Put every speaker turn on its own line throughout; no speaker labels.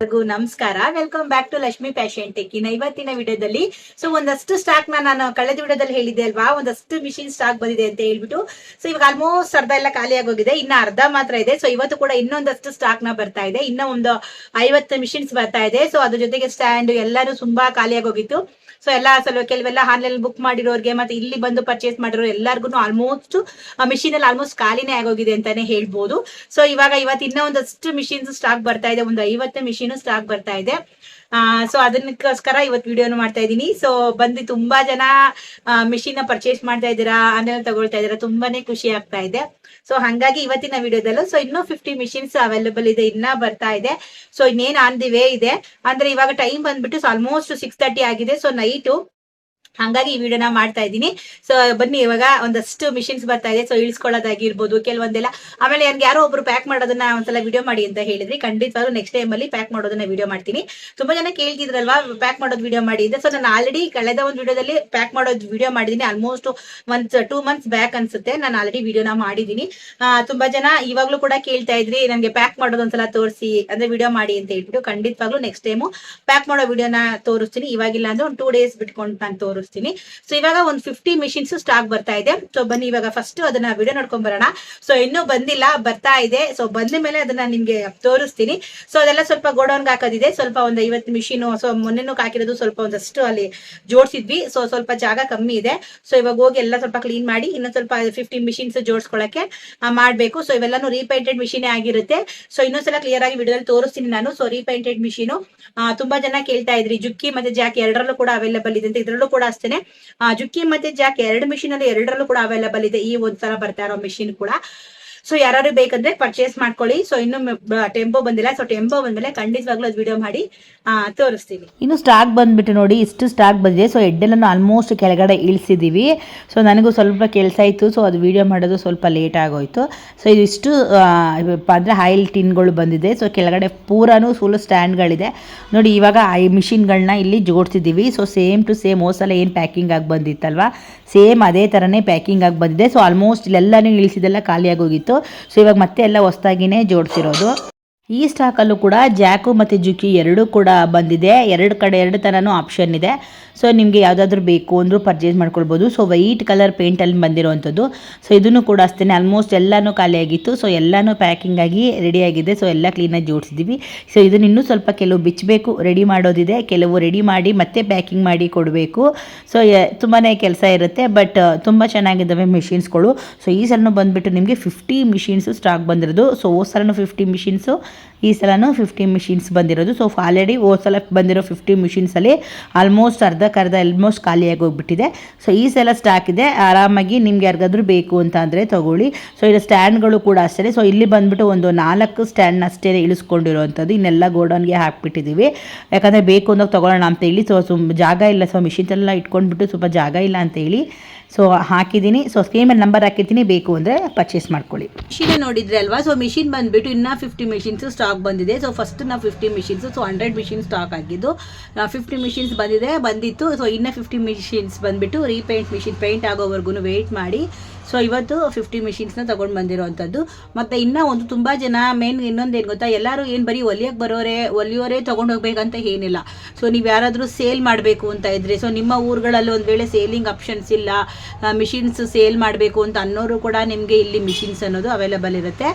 ನಮಸ್ಕಾರ. Welcome back to Lakshmi passion tech ಇನ್ನ ಇವತ್ತಿನ ವಿಡಿಯೋದಲ್ಲಿ ಸೊ ಒಂದಷ್ಟು ಸ್ಟಾಕ್ನ ನಾನು ಕಳೆದ ವಿಡಿಯೋದಲ್ಲಿ ಹೇಳಿದ್ದೆ ಅಲ್ವಾ? ಒಂದಷ್ಟು ಮಿಷಿನ್ ಸ್ಟಾಕ್ ಬಂದಿದೆ ಅಂತ ಹೇಳ್ಬಿಟ್ಟು ಸೊ ಇವಾಗ ಆಲ್ಮೋಸ್ಟ್ ಅರ್ಧ ಎಲ್ಲ ಖಾಲಿ ಆಗೋಗಿದೆ. ಇನ್ನ ಅರ್ಧ ಮಾತ್ರ ಇದೆ. ಸೊ ಇವತ್ತು ಕೂಡ ಇನ್ನೊಂದಷ್ಟು ಸ್ಟಾಕ್ನ ಬರ್ತಾ ಇದೆ. ಇನ್ನ ಒಂದು ಐವತ್ತು ಮಿಷಿನ್ಸ್ ಬರ್ತಾ ಇದೆ. ಸೊ ಅದ್ರ ಜೊತೆಗೆ ಸ್ಟ್ಯಾಂಡ್ ಎಲ್ಲಾನು ತುಂಬಾ ಖಾಲಿ ಆಗೋಗಿತ್ತು. ಸೊ ಎಲ್ಲ ಸಲ ಕೆಲವೆಲ್ಲ ಆನ್ಲೈನ್ ಬುಕ್ ಮಾಡಿರೋರಿಗೆ ಮತ್ತೆ ಇಲ್ಲಿ ಬಂದು ಪರ್ಚೇಸ್ ಮಾಡಿರೋ ಎಲ್ಲರಿಗೂ ಆಲ್ಮೋಸ್ಟ್ ಮಿಷಿನ್ ಅಲ್ಲಿ ಆಲ್ಮೋಸ್ಟ್ ಖಾಲಿನೇ ಆಗೋಗಿದೆ ಅಂತಾನೆ ಹೇಳ್ಬೋದು. ಸೊ ಇವಾಗ ಇವತ್ತು ಇನ್ನೂ ಒಂದಷ್ಟು ಮಿಷಿನ್ಸ್ ಸ್ಟಾಕ್ ಬರ್ತಾ ಇದೆ. ಒಂದು ಐವತ್ತು ಮಿಷಿನ್ ಸ್ಟಾಕ್ ಬರ್ತಾ ಇದೆ. ಸೊ ಅದನ್ನಕ್ಕೋಸ್ಕರ ಇವತ್ತು ವಿಡಿಯೋನು ಮಾಡ್ತಾ ಇದ್ದೀನಿ. ಸೊ ಬಂದು ತುಂಬಾ ಜನ ಮಿಷಿನ್ ಪರ್ಚೇಸ್ ಮಾಡ್ತಾ ಇದ್ದೀರಾ ಆನ್ಲೈನ್ ತಗೊಳ್ತಾ ಇದ್ದೀರಾ, ತುಂಬಾನೇ ಖುಷಿ ಆಗ್ತಾ ಇದೆ. ಸೊ ಹಂಗಾಗಿ ಇವತ್ತಿನ ವಿಡಿಯೋದಲ್ಲೂ ಸೊ ಇನ್ನೂ ಫಿಫ್ಟಿ ಮಿಷಿನ್ಸ್ ಅವೈಲೇಬಲ್ ಇದೆ, ಇನ್ನ ಬರ್ತಾ ಇದೆ. ಸೊ ಇನ್ನೇನ್ ಆನ್ ದಿ ವೇ ಇದೆ. ಅಂದ್ರೆ ಇವಾಗ ಟೈಮ್ ಬಂದ್ಬಿಟ್ಟು ಆಲ್ಮೋಸ್ಟ್ ಸಿಕ್ಸ್ ತರ್ಟಿ ಆಗಿದೆ. So Chaito. ಹಂಗಾಗಿ ಈ ವಿಡಿಯೋನ ಮಾಡ್ತಾ ಇದ್ದೀನಿ. ಸೊ ಬನ್ನಿ, ಇವಾಗ ಒಂದಷ್ಟು ಮಿಷಿನ್ಸ್ ಬರ್ತಾ ಇದೆ. ಸೊ ಇಳಿಸ್ಕೊಳ್ಳೋದಾಗಿರ್ಬೋದು, ಕೆಲವೊಂದೆಲ್ಲ. ಆಮೇಲೆ ನನ್ಗೆ ಯಾರೋ ಒಬ್ರು ಪ್ಯಾಕ್ ಮಾಡೋದನ್ನ ಒಂದ್ಸಲ ವಿಡಿಯೋ ಮಾಡಿ ಅಂತ ಹೇಳಿದ್ರಿ. ಖಂಡಿತವಾಗ್ಲೂ ನೆಕ್ಸ್ಟ್ ಟೈಮ್ ಅಲ್ಲಿ ಪ್ಯಾಕ್ ಮಾಡೋದನ್ನ ವಿಡಿಯೋ ಮಾಡ್ತೀನಿ. ತುಂಬಾ ಜನ ಕೇಳ್ತಿದ್ರಲ್ವಾ ಪ್ಯಾಕ್ ಮಾಡೋದು ವಿಡಿಯೋ ಮಾಡಿ ಅಂತ. ಸೊ ನಾನು ಆಲ್ರೆಡಿ ಕಳೆದ ಒಂದು ವಿಡಿಯೋದಲ್ಲಿ ಪ್ಯಾಕ್ ಮಾಡೋದು ವಿಡಿಯೋ ಮಾಡಿದ್ದೀನಿ. ಆಲ್ಮೋಸ್ಟ್ ಒಂದ್ ಟೂ ಮಂತ್ಸ್ ಬ್ಯಾಕ್ ಅನ್ಸುತ್ತೆ. ನಾನು ಆಲ್ರೆಡಿ ವಿಡಿಯೋನ ಮಾಡಿದ್ದೀನಿ. ತುಂಬಾ ಜನ ಇವಾಗ್ಲೂ ಕೂಡ ಕೇಳ್ತಾ ಇದ್ರಿ, ನನಗೆ ಪ್ಯಾಕ್ ಮಾಡೋದು ಒಂದ್ಸಲ ತೋರಿಸಿ, ಅಂದ್ರೆ ವಿಡಿಯೋ ಮಾಡಿ ಅಂತ ಹೇಳ್ಬಿಟ್ಟು ಖಂಡಿತವಾಗ್ಲೂ ನೆಕ್ಸ್ಟ್ ಟೈಮು ಪ್ಯಾಕ್ ಮಾಡೋ ವಿಡಿಯೋನ ತೋರಿಸ್ತೀನಿ. ಇವಾಗಿಲ್ಲ ಅಂದ್ರೆ ಒಂದು ಟೂ ಡೇಸ್ ಬಿಟ್ಕೊಂಡು ನಾನು ತೋರಿಸ್ತೀನಿ. ಸೊ ಇವಾಗ ಒಂದು ಫಿಫ್ಟಿ ಮಿಷಿನ್ಸ್ ಸ್ಟಾಕ್ ಬರ್ತಾ ಇದೆ. ಸೊ ಬನ್ನಿ, ಇವಾಗ ಫಸ್ಟ್ ಅದನ್ನ ವಿಡಿಯೋ ನೋಡ್ಕೊಂಡ್ ಬರೋಣ. ಸೊ ಇನ್ನೂ ಬಂದಿಲ್ಲ, ಬರ್ತಾ ಇದೆ. ಸೊ ಬಂದ ಮೇಲೆ ಅದನ್ನ ನಿಮ್ಗೆ ತೋರಿಸ್ತೀನಿ. ಸೊ ಅದೆಲ್ಲ ಸ್ವಲ್ಪ ಗೋಡೌನ್ಗೆ ಹಾಕೋದಿದೆ. ಸ್ವಲ್ಪ ಒಂದು ಐವತ್ತು ಮಿಷಿನ್ ಸೊ ಮೊನ್ನೆನೂ ಹಾಕಿರೋದು ಸ್ವಲ್ಪ ಒಂದಷ್ಟು ಅಲ್ಲಿ ಜೋಡಿಸಿದ್ವಿ. ಸೊ ಸ್ವಲ್ಪ ಜಾಗ ಕಮ್ಮಿ ಇದೆ. ಸೊ ಇವಾಗ ಹೋಗಿ ಎಲ್ಲ ಸ್ವಲ್ಪ ಕ್ಲೀನ್ ಮಾಡಿ, ಇನ್ನೊಂದ್ ಸ್ವಲ್ಪ ಫಿಫ್ಟಿ ಮಿಷಿನ್ಸ್ ಜೋಡಿಸ್ಕೊಳಕ್ಕೆ ಮಾಡ್ಬೇಕು. ಸೊ ಇವೆಲ್ಲಾನು ರೀಪೇಂಟೆಡ್ ಮಿಷಿನೇ ಆಗಿರುತ್ತೆ. ಸೊ ಇನ್ನೊಂದ್ಸಲ ಕ್ಲಿಯರ್ ಆಗಿ ವಿಡಿಯೋದಲ್ಲಿ ತೋರಿಸ್ತೀನಿ ನಾನು. ಸೊ ರೀಪೇಂಟೆಡ್ ಮಿಷಿನ್ ತುಂಬಾ ಜನ ಕೇಳ್ತಾ ಇದ್ರಿ. ಜುಕ್ಕಿ ಮತ್ತೆ ಜಾಕ್ ಎರಡರಲ್ಲೂ ಕೂಡ ಅವೈಲೇಬಲ್ ಇದೆ ಅಂತ. ಇದ್ರಲ್ಲೂ ಕೂಡ ಅಷ್ಟೇನೆ. ಜುಕ್ಕಿ ಮತ್ತೆ ಜಾಕ್ ಎರಡು ಮಿಷಿನ್ ಅಲ್ಲಿ ಎರಡರಲ್ಲೂ ಕೂಡ ಅವೈಲಬಲ್ ಇದೆ. ಈ ಒಂದ್ಸಲ ಬರ್ತಾ ಇರೋ ಮಿಷಿನ್ ಕೂಡ. ಸೊ ಯಾರು ಬೇಕಂದ್ರೆ ಪರ್ಚೇಸ್ ಮಾಡ್ಕೊಳ್ಳಿ. ಸೊ ಇನ್ನು ಟೆಂಪೋ ಬಂದಿಲ್ಲ. ಸೊ ಟೆಂಪೋ ಬಂದ್ಮೇಲೆ ಖಂಡಿತವಾಗ್ಲೂ ಅದು ವಿಡಿಯೋ ಮಾಡಿ ತೋರಿಸ್ತೀವಿ
ಇನ್ನು ಸ್ಟಾಕ್ ಬಂದ್ಬಿಟ್ಟು ನೋಡಿ, ಇಷ್ಟು ಸ್ಟಾಕ್ ಬಂದಿದೆ. ಸೊ ಎಡ್ಡೆಲ್ಲ ಆಲ್ಮೋಸ್ಟ್ ಕೆಳಗಡೆ ಇಳಿಸಿದೀವಿ. ಸೊ ನನಗೂ ಸ್ವಲ್ಪ ಕೆಲಸ ಇತ್ತು ಸೊ ಅದು ವಿಡಿಯೋ ಮಾಡೋದು ಸ್ವಲ್ಪ ಲೇಟ್ ಆಗೋಯ್ತು. ಸೊ ಇದು ಇಷ್ಟು ಅಂದರೆ ಆಯಿಲ್ ಟಿನ್ಗಳು ಬಂದಿದೆ. ಸೊ ಕೆಳಗಡೆ ಪೂರಾನು ಫುಲ್ ಸ್ಟ್ಯಾಂಡ್ಗಳಿದೆ ನೋಡಿ, ಇವಾಗ ಐ ಮಿಷಿನ್ಗಳನ್ನ ಇಲ್ಲಿ ಜೋಡಿಸಿದ್ದೀವಿ ಸೊ ಸೇಮ್ ಟು ಸೇಮ್ ಹೋಸಲ ಏನು ಪ್ಯಾಕಿಂಗ್ ಆಗಿ ಬಂದಿತ್ತಲ್ವಾ? ಸೇಮ್ ಅದೇ ಥರನೇ ಪ್ಯಾಕಿಂಗ್ ಆಗಿ ಬಂದಿದೆ. ಸೊ ಆಲ್ಮೋಸ್ಟ್ ಇಲ್ಲೆಲ್ಲನೂ ಇಳಿಸಿದೆಲ್ಲ ಖಾಲಿಯಾಗಿ ಹೋಗಿತ್ತು. ಸೊ ಇವಾಗ ಮತ್ತೆ ಎಲ್ಲ ಹೊಸ್ದಾಗಿನೇ ಜೋಡಿಸಿರೋದು. ಈ ಸ್ಟಾಕಲ್ಲೂ ಕೂಡ ಜಾಕು ಮತ್ತು ಜುಕಿ ಎರಡೂ ಕೂಡ ಬಂದಿದೆ. ಎರಡು ಕಡೆ, ಎರಡು ಥರನೂ ಆಪ್ಷನ್ ಇದೆ. ಸೊ ನಿಮಗೆ ಯಾವುದಾದ್ರೂ ಬೇಕು ಅಂದರೂ ಪರ್ಚೇಸ್ ಮಾಡ್ಕೊಳ್ಬೋದು. ಸೊ ವೈಟ್ ಕಲರ್ ಪೇಂಟಲ್ಲಿ ಬಂದಿರುವಂಥದ್ದು ಸೊ ಇದನ್ನು ಕೂಡ ಅಷ್ಟೇ ಆಲ್ಮೋಸ್ಟ್ ಎಲ್ಲನೂ ಖಾಲಿಯಾಗಿತ್ತು ಸೊ ಎಲ್ಲನೂ ಪ್ಯಾಕಿಂಗ್ ಆಗಿ ರೆಡಿಯಾಗಿದೆ ಸೊ ಎಲ್ಲ ಕ್ಲೀನಾಗಿ ಜೋಡಿಸಿದ್ದೀವಿ ಸೊ ಇದನ್ನು ಇನ್ನೂ ಸ್ವಲ್ಪ ಕೆಲವು ಬಿಚ್ಚಬೇಕು ರೆಡಿ ಮಾಡೋದಿದೆ. ಕೆಲವು ರೆಡಿ ಮಾಡಿ ಮತ್ತೆ ಪ್ಯಾಕಿಂಗ್ ಮಾಡಿ ಕೊಡಬೇಕು. ಸೊ ತುಂಬಾ ಕೆಲಸ ಇರುತ್ತೆ. ಬಟ್ ತುಂಬ ಚೆನ್ನಾಗಿದ್ದಾವೆ ಮಿಷಿನ್ಸ್ಗಳು ಸೊ ಈ ಸಲನೂ ಬಂದುಬಿಟ್ಟು ನಿಮಗೆ ಫಿಫ್ಟಿ ಮಿಷಿನ್ಸು ಸ್ಟಾಕ್ ಬಂದಿರೋದು. ಸೊ ಓ ಸಲನೂ ಫಿಫ್ಟಿ ಮಿಷಿನ್ಸು ಈ ಸಲನೂ ಫಿಫ್ಟಿ ಮಿಷಿನ್ಸ್ ಬಂದಿರೋದು. ಸೊ ಆಲ್ರೆಡಿ ಓ ಸಲ ಬಂದಿರೋ ಫಿಫ್ಟಿ ಮಿಷಿನ್ಸಲ್ಲಿ ಆಲ್ಮೋಸ್ಟ್ ಅರ್ಧಕ್ಕರ್ಧ ಆಲ್ಮೋಸ್ಟ್ ಖಾಲಿಯಾಗಿ ಹೋಗ್ಬಿಟ್ಟಿದೆ. ಸೊ ಈ ಸಲ ಸ್ಟಾಕ್ ಇದೆ. ಆರಾಮಾಗಿ ನಿಮ್ಗೆ ಯಾರಿಗಾದ್ರೂ ಬೇಕು ಅಂತ ಅಂದರೆ ತೊಗೊಳ್ಳಿ. ಸೊ ಇದು ಸ್ಟ್ಯಾಂಡ್ಗಳು ಕೂಡ ಅಷ್ಟೇ. ಸೊ ಇಲ್ಲಿ ಬಂದ್ಬಿಟ್ಟು ಒಂದು ನಾಲ್ಕು ಸ್ಟ್ಯಾಂಡ್ನ ಅಷ್ಟೇ ಇಳಿಸ್ಕೊಂಡಿರೋವಂಥದ್ದು. ಇನ್ನೆಲ್ಲ ಗೋಡೌನ್ಗೆ ಹಾಕ್ಬಿಟ್ಟಿದ್ದೀವಿ ಯಾಕಂದರೆ ಬೇಕು ಅಂದಾಗ ತೊಗೊಳ್ಳೋಣ ಅಂತ ಹೇಳಿ. ಸೊ ಸುಮ್ ಜಾಗ ಇಲ್ಲ. ಸೊ ಮಿಷಿನ್ಸ್ ಎಲ್ಲ ಇಟ್ಕೊಂಡ್ಬಿಟ್ಟು ಸ್ವಲ್ಪ ಜಾಗ ಇಲ್ಲ ಅಂತ ಹೇಳಿ. ಸೊ ಹಾಕಿದ್ದೀನಿ. ಸೊ ಸ್ಕೀಮಲ್ಲಿ ನಂಬರ್ ಹಾಕಿದ್ದೀನಿ ಬೇಕು ಅಂದರೆ ಪರ್ಚೇಸ್ ಮಾಡ್ಕೊಳ್ಳಿ.
ಮಿಷಿನ್ ನೋಡಿದ್ರೆ ಅಲ್ವಾ? ಸೊ ಮಿಷಿನ್ ಬಂದ್ಬಿಟ್ಟು ಇನ್ನೂ ಫಿಫ್ಟಿ ಮಿಷಿನ್ಸ್ ಸ್ಟಾಕ್ ಬಂದಿದೆ. ಸೊ ಫಸ್ಟ್ ನಾವು fifty machines so hundred machine stock ಆಗಿದ್ದು ಫಿಫ್ಟಿ ಮಿಷಿನ್ಸ್ ಬಂದಿದೆ, ಬಂದಿತ್ತು. ಸೊ ಇನ್ನೂ ಫಿಫ್ಟಿ ಮಿಷಿನ್ಸ್ ಬಂದ್ಬಿಟ್ಟು ರೀಪೇಂಟ್ ಮಿಷಿನ್ ಪೇಂಟ್ ಆಗೋವರೆಗೂ ವೆಯ್ಟ್ ಮಾಡಿ. ಸೊ ಇವತ್ತು ಫಿಫ್ಟಿ ಮಿಷಿನ್ಸ್ನ ತಗೊಂಡು ಬಂದಿರೋವಂಥದ್ದು ಮತ್ತೆ ಇನ್ನೂ ಒಂದು ತುಂಬ ಜನ ಮೇನ್ ಇನ್ನೊಂದು ಏನು ಗೊತ್ತಾ? ಎಲ್ಲರೂ ಏನು ಬರೀ ಒಲಿಯಕ್ಕೆ ಬರೋರೆ, ಒಲಿಯೋರೇ ತೊಗೊಂಡು ಹೋಗ್ಬೇಕಂತ ಏನಿಲ್ಲ. ಸೊ ನೀವು ಯಾರಾದರೂ ಸೇಲ್ ಮಾಡಬೇಕು ಅಂತ ಇದ್ದರೆ ಸೊ ನಿಮ್ಮ ಊರುಗಳಲ್ಲಿ ಒಂದು ವೇಳೆ ಸೇಲಿಂಗ್ ಆಪ್ಷನ್ಸ್ ಇಲ್ಲ ಮಿಷಿನ್ಸ್ ಸೇಲ್ ಮಾಡಬೇಕು ಅಂತ ಅನ್ನೋರು ಕೂಡ ನಿಮಗೆ ಇಲ್ಲಿ ಮಿಷಿನ್ಸ್ ಅನ್ನೋದು ಅವೈಲಬಲ್ ಇರುತ್ತೆ.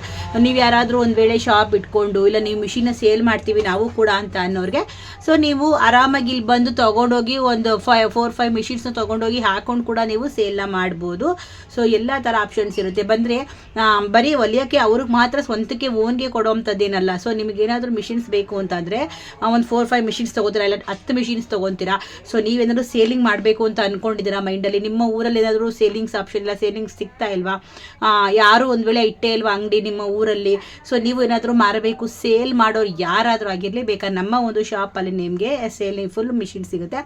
ನೀವು ಯಾರಾದರೂ ಒಂದು ವೇಳೆ ಶಾಪ್ ಇಟ್ಕೊಂಡು, ಇಲ್ಲ ನೀವು ಮಿಷಿನ ಸೇಲ್ ಮಾಡ್ತೀವಿ ನಾವು ಕೂಡ ಅಂತ ಅನ್ನೋರಿಗೆ ಸೊ ನೀವು ಆರಾಮಾಗಿ ಇಲ್ಲಿ ಬಂದು ತೊಗೊಂಡೋಗಿ ಒಂದು ಫೈ ಫೋರ್ ಫೈವ್ ಮಿಷಿನ್ಸ್ನ ತೊಗೊಂಡೋಗಿ ಹಾಕೊಂಡು ಕೂಡ ನೀವು ಸೇಲ್ನ ಮಾಡ್ಬೋದು. ಸೊ ಎಲ್ಲ ಥರ ಆಪ್ಷನ್ಸ್ ಇರುತ್ತೆ. ಬಂದರೆ ಬರೀ ಹೊಲಿಯೋಕ್ಕೆ ಅವ್ರಿಗೆ ಮಾತ್ರ ಸ್ವಂತಕ್ಕೆ ಓನ್ಗೆ ಕೊಡೋವಂಥದ್ದೇನಲ್ಲ ಸೊ ನಿಮಗೆ ಏನಾದರೂ ಮಿಷಿನ್ಸ್ ಬೇಕು ಅಂತಂದರೆ ಒಂದು ಫೋರ್ ಫೈವ್ ಮಿಷಿನ್ಸ್ ತೊಗೋತೀರಾ, ಇಲ್ಲ ಹತ್ತು ಮಿಷಿನ್ಸ್ ತೊಗೊತೀರಾ. ಸೊ ನೀವೇನಾದರೂ ಸೇಲಿಂಗ್ ಮಾಡಬೇಕು ಅಂತ ಅಂದ್ಕೊಂಡಿದ್ದೀರಾ ಮೈಂಡಲ್ಲಿ ನಿಮ್ಮ ಊರಲ್ಲಿ ಏನಾದರೂ ಸೇಲಿಂಗ್ಸ್ ಆಪ್ಷನ್ ಇಲ್ಲ ಸೇಲಿಂಗ್ಸ್ ಸಿಗ್ತಾ ಇಲ್ವಾ? ಯಾರು ಒಂದು ವೇಳೆ ಇಟ್ಟೇ ಇಲ್ವಾ ಅಂಗಡಿ ನಿಮ್ಮ ಊರಲ್ಲಿ? ಸೊ ನೀವು ಏನಾದರೂ ಮಾರಬೇಕು ಸೇಲ್ ಮಾಡೋರು ಯಾರಾದರೂ ಆಗಿರಲಿ, ಬೇಕಾ ನಮ್ಮ ಒಂದು ಶಾಪಲ್ಲಿ ನಿಮಗೆ ಸೇಲಿಂಗ್ ಫುಲ್ ಮಿಷಿನ್ ಸಿಗುತ್ತೆ.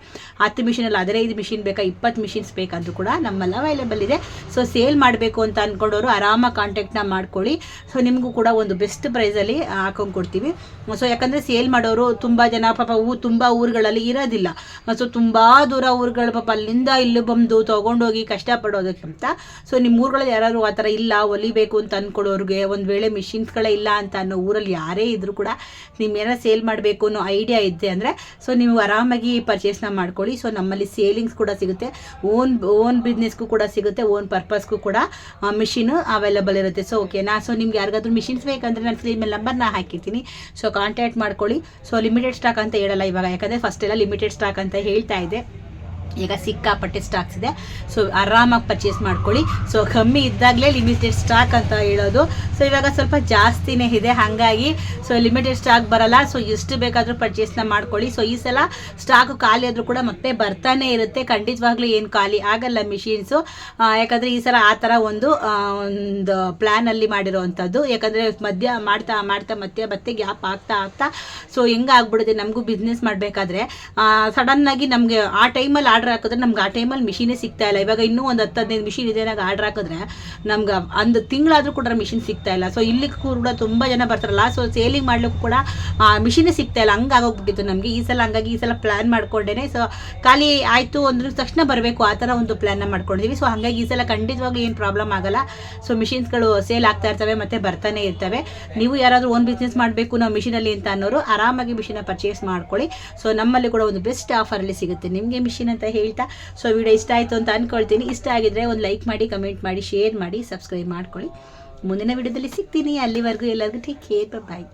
ಹತ್ತು ಮಿಷಿನಲ್ಲಿ ಹದಿನೈದು ಮಿಷಿನ್ ಬೇಕಾ, ಇಪ್ಪತ್ತು ಮಿಷಿನ್ಸ್ ಬೇಕಂದ್ರೂ ಕೂಡ ನಮ್ಮಲ್ಲಿ ಅವೈಲೇಬಲ್ ಇದೆ. ಸೊ ಸೇಲ್ ಸೇಲ್ ಮಾಡಬೇಕು ಅಂತ ಅಂದ್ಕೊಂಡವರು ಆರಾಮಾಗಿ ಕಾಂಟ್ಯಾಕ್ಟ್ನ ಮಾಡ್ಕೊಳ್ಳಿ. ಸೊ ನಿಮಗೂ ಕೂಡ ಒಂದು ಬೆಸ್ಟ್ ಪ್ರೈಸಲ್ಲಿ ಹಾಕೊಂಡು ಕೊಡ್ತೀವಿ ಸೊ ಯಾಕಂದರೆ ಸೇಲ್ ಮಾಡೋರು ತುಂಬ ಜನ, ಪಾಪ ಹೂ ತುಂಬ ಊರುಗಳಲ್ಲಿ ಇರೋದಿಲ್ಲ. ಸೊ ತುಂಬ ದೂರ ಊರುಗಳು, ಪಾಪ ಅಲ್ಲಿಂದ ಇಲ್ಲಿ ಬಂದು ತೊಗೊಂಡೋಗಿ ಕಷ್ಟಪಡೋದಕ್ಕಿಂತ ಸೊ ನಿಮ್ಮ ಊರುಗಳಲ್ಲಿ ಯಾರಾದ್ರು ಆ ಥರ ಇಲ್ಲ ಹೊಲಿಬೇಕು ಅಂತ ಅಂದ್ಕೊಳ್ಳೋರಿಗೆ ಒಂದು ವೇಳೆ ಮಿಷಿನ್ಸ್ಗಳೇ ಇಲ್ಲ ಅಂತ ಅನ್ನೋ ಊರಲ್ಲಿ ಯಾರೇ ಇದ್ದರೂ ಕೂಡ ಏನಾರು ಸೇಲ್ ಮಾಡಬೇಕು ಅನ್ನೋ ಐಡಿಯಾ ಇದೆ ಅಂದರೆ ಸೊ ನೀವು ಆರಾಮಾಗಿ ಪರ್ಚೇಸ್ನ ಮಾಡ್ಕೊಳ್ಳಿ. ಸೊ ನಮ್ಮಲ್ಲಿ ಸೇಲಿಂಗ್ಸ್ ಕೂಡ ಸಿಗುತ್ತೆ. ಓನ್ ಓನ್ ಬಿಸ್ನೆಸ್ಗೂ ಕೂಡ ಸಿಗುತ್ತೆ. ಓನ್ ಪರ್ಪಸ್ಗೂ ಕೂಡ ಮಿಷಿನ್ ಅವೈಲಬಲ್ ಇರುತ್ತೆ. ಸೊ ಓಕೆನಾ ಸೊ ನಿಮ್ಗೆ ಯಾರಿಗಾದ್ರೂ ಮಿಷಿನ್ಸ್ ಬೇಕಂದ್ರೆ ನಾನು ಫ್ರೀ ಮೇಲೆ ನಂಬರ್ನ ಹಾಕಿರ್ತೀನಿ. ಸೊ ಕಾಂಟ್ಯಾಕ್ಟ್ ಮಾಡ್ಕೊಳ್ಳಿ. ಸೊ ಲಿಮಿಟೆಡ್ ಸ್ಟಾಕ್ ಅಂತ ಹೇಳಲ್ಲ ಇವಾಗ. ಯಾಕಂದರೆ ಫಸ್ಟ್ ಎಲ್ಲ ಲಿಮಿಟೆಡ್ ಸ್ಟಾಕ್ ಅಂತ ಹೇಳ್ತಾ ಇದೆ ಈಗ ಸಿಕ್ಕಾಪಟ್ಟೆ ಸ್ಟಾಕ್ಸ್ ಇದೆ. ಸೊ ಆರಾಮಾಗಿ ಪರ್ಚೇಸ್ ಮಾಡ್ಕೊಳ್ಳಿ. ಸೊ ಕಮ್ಮಿ ಇದ್ದಾಗಲೇ ಲಿಮಿಟೆಡ್ ಸ್ಟಾಕ್ ಅಂತ ಹೇಳೋದು. ಸೊ ಇವಾಗ ಸ್ವಲ್ಪ ಜಾಸ್ತಿನೇ ಇದೆ. ಹಾಗಾಗಿ ಸೊ ಲಿಮಿಟೆಡ್ ಸ್ಟಾಕ್ ಬರಲ್ಲ. ಸೊ ಎಷ್ಟು ಬೇಕಾದರೂ ಪರ್ಚೇಸ್ನ ಮಾಡ್ಕೊಳ್ಳಿ. ಸೊ ಈ ಸಲ ಸ್ಟಾಕ್ ಖಾಲಿ ಆದರೂ ಕೂಡ ಮತ್ತೆ ಬರ್ತಾನೆ ಇರುತ್ತೆ. ಖಂಡಿತವಾಗ್ಲೂ ಏನು ಖಾಲಿ ಆಗಲ್ಲ ಮಿಷಿನ್ಸು ಯಾಕಂದರೆ ಈ ಸಲ ಆ ಥರ ಒಂದು ಒಂದು ಪ್ಲ್ಯಾನಲ್ಲಿ ಮಾಡಿರೋವಂಥದ್ದು. ಯಾಕಂದರೆ ಮಧ್ಯ ಮಾಡ್ತಾ ಮಾಡ್ತಾ, ಮತ್ತೆ ಮತ್ತೆ ಗ್ಯಾಪ್ ಆಗ್ತಾ ಆಗ್ತಾ. ಸೊ ಹೆಂಗೆ ಆಗ್ಬಿಡುತ್ತೆ ನಮಗೂ ಬಿಸ್ನೆಸ್ ಮಾಡಬೇಕಾದ್ರೆ ಸಡನ್ನಾಗಿ ನಮಗೆ ಆ ಟೈಮಲ್ಲಿ ಆರ್ಡರ್ ಹಾಕಿದ್ರೆ ನಮ್ಗೆ ಆ ಟೈಮಲ್ಲಿ ಮಿಷಿನೇ ಸಿಗ್ತಾ ಇಲ್ಲ. ಇವಾಗ ಇನ್ನೂ ಒಂದು ಹತ್ತು ಹದಿನೈದು ಮಿಷಿನ್ ಇದೆ ನಾವು ಆರ್ಡರ್ ಹಾಕಿದ್ರೆ ನಮ್ಗೆ ಒಂದು ತಿಂಗಳಾದರೂ ಕೂಡ ಮಿಷಿನ್ ಸಿಗ್ತಾ ಇಲ್ಲ. ಸೊ ಇಲ್ಲಿ ಕೂಡ ತುಂಬ ಜನ ಬರ್ತಾರಲ್ಲ ಸೊ ಸೇಲಿಂಗ್ ಮಾಡ್ಲಿಕ್ಕೂ ಕೂಡ ಮಿಷಿನೇ ಸಿಗ್ತಾ ಇಲ್ಲ. ಹಂಗೆ ಆಗೋಗ್ಬಿಟ್ಟಿತ್ತು ನಮಗೆ. ಈ ಸಲ ಹಂಗಾಗಿ ಈ ಸಲ ಪ್ಲ್ಯಾನ್ ಮಾಡ್ಕೊಂಡೇನೆ. ಸೊ ಖಾಲಿ ಆಯಿತು ಅಂದ್ರೆ ತಕ್ಷಣ ಬರಬೇಕು. ಆ ಥರ ಒಂದು ಪ್ಲ್ಯಾನ್ನ ಮಾಡ್ಕೊಂಡಿದ್ದೀವಿ ಸೊ ಹಾಗಾಗಿ ಈ ಸಲ ಖಂಡಿತವಾಗ್ಲೂ ಏನು ಪ್ರಾಬ್ಲಮ್ ಆಗಲ್ಲ. ಸೊ ಮಿಷಿನ್ಸ್ಗಳು ಸೇಲ್ ಆಗ್ತಾ ಇರ್ತವೆ ಮತ್ತು ಬರ್ತಾನೆ ಇರ್ತವೆ. ನೀವು ಯಾರಾದರೂ ಓನ್ ಬಿಸ್ನೆಸ್ ಮಾಡಬೇಕು ನಾವು ಮಿಷಿನಲ್ಲಿ ಅಂತ ಅನ್ನೋರು ಆರಾಮಾಗಿ ಮಿಷಿನ ಪರ್ಚೇಸ್ ಮಾಡ್ಕೊಳ್ಳಿ. ಸೊ ನಮ್ಮಲ್ಲಿ ಕೂಡ ಒಂದು ಬೆಸ್ಟ್ ಆಫರಲ್ಲಿ ಸಿಗುತ್ತೆ. ನಿಮಗೆ ಮಿಷಿನ್ ಅಂತ ಹೇಳ್ತಾ. ಸೊ ವಿಡಿಯೋ ಇಷ್ಟ ಆಯಿತು ಅಂತ ಅಂದ್ಕೊಳ್ತೀನಿ ಇಷ್ಟ ಆಗಿದ್ರೆ ಒಂದು ಲೈಕ್ ಮಾಡಿ ಕಮೆಂಟ್ ಮಾಡಿ ಶೇರ್ ಮಾಡಿ ಸಬ್ಸ್ಕ್ರೈಬ್ ಮಾಡ್ಕೊಳ್ಳಿ. ಮುಂದಿನ ವಿಡಿಯೋದಲ್ಲಿ ಸಿಗ್ತೀನಿ. ಅಲ್ಲಿವರೆಗೂ ಎಲ್ಲರಿಗೂ ಟೇಕ್ ಕೇರ್ ಬಾಯ್